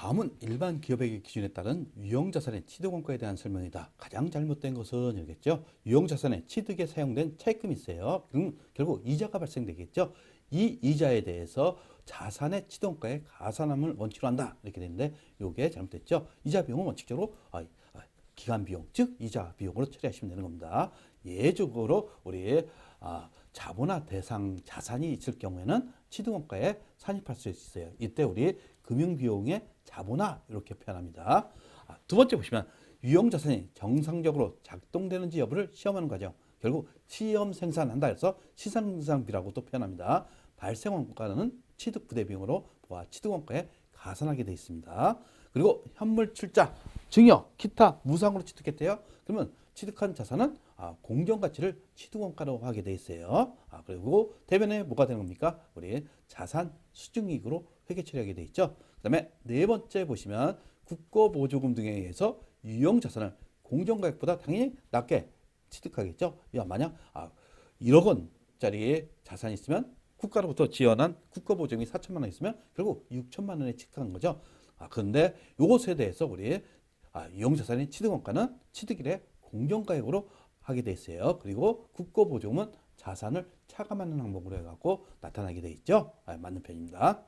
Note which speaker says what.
Speaker 1: 다음은 일반 기업의 기준에 따른 유형자산의 취득원가에 대한 설명이다. 가장 잘못된 것은 이겠죠. 유형자산의 취득에 사용된 차입금이 있어요. 그럼 결국 이자가 발생되겠죠. 이 이자에 대해서 자산의 취득원가에 가산함을 원칙으로 한다. 이렇게 되는데 이게 잘못됐죠. 이자 비용은 원칙적으로 기간 비용, 즉 이자 비용으로 처리하시면 되는 겁니다. 예적으로 우리 아, 자본화 대상 자산이 있을 경우에는 취득원가에 산입할 수 있어요. 이때 우리 금융 비용의 자본화 이렇게 표현합니다. 아, 두 번째 보시면 유형 자산이 정상적으로 작동되는지 여부를 시험하는 과정. 결국 시험 생산한다 해서 시상생산비라고 또 표현합니다. 발생 원가는 취득 부대 비용으로 보아 취득 원가에 가산하게 되어 있습니다. 그리고 현물 출자, 증여, 기타 무상으로 취득했대요. 그러면 취득한 자산은 아, 공정 가치를 취득 원가로 하게 돼 있어요. 아, 그리고 대변에 뭐가 되는 겁니까? 우리 자산 수증이익으로 회계 처리하게 돼 있죠. 그 다음에 네 번째 보시면 국고 보조금 등에 의해서 유형 자산을 공정 가격보다 당연히 낮게 취득하겠죠. 야, 만약 아, 1억 원짜리 자산이 있으면 국가로부터 지원한 국가 보증이 4천만 원 있으면 결국 6천만 원에 취득한 거죠. 아, 그런데 요것에 대해서 우리 아, 유형 자산의 취득 원가는 취득일에 공정 가격으로 하게 돼 있어요. 그리고 국고 보증은 자산을 차감하는 항목으로 해갖고 나타나게 돼 있죠. 아, 맞는 편입니다.